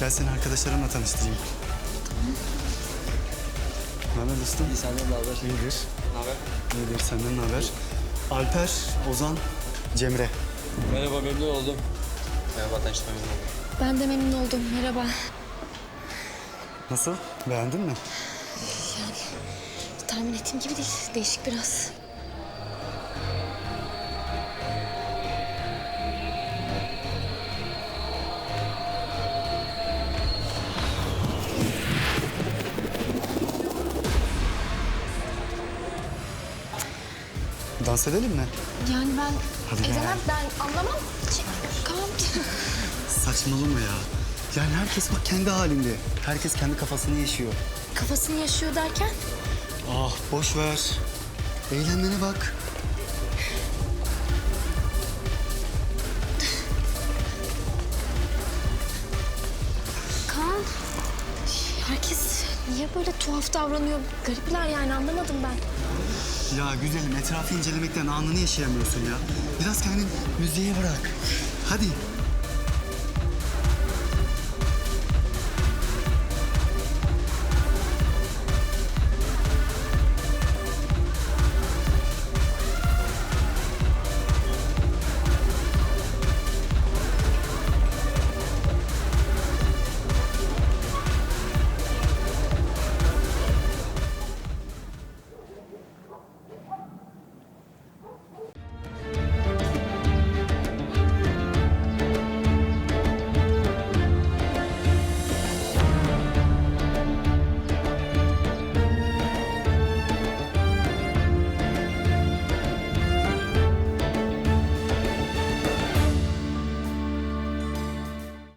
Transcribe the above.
Gel seni arkadaşlarımla tanıştırayım. Ne haber dostum? İyi senden ne haber? İyidir. Ne haber? İyidir. Senden ne haber? Alper, Ozan, Cemre. Merhaba memnun oldum. Merhaba tanıştığıma memnun oldum. Ben de memnun oldum. Merhaba. Nasıl? Beğendin mi? Tahmin ettiğim gibi değil. Değişik biraz. Dans edelim mi? Yani ben Hadi gel. edemem. Ben anlamam. Ç- Kaan. Saçmalama ya. Yani herkes bak kendi halinde. Herkes kendi kafasını yaşıyor. Kafasını yaşıyor derken Ah boş ver. Eğlenmene bak. Kaan. Herkes niye böyle tuhaf davranıyor? Garipler yani anlamadım ben. Ya güzelim etrafı incelemekten anını yaşayamıyorsun ya. Biraz kendini müziğe bırak. Hadi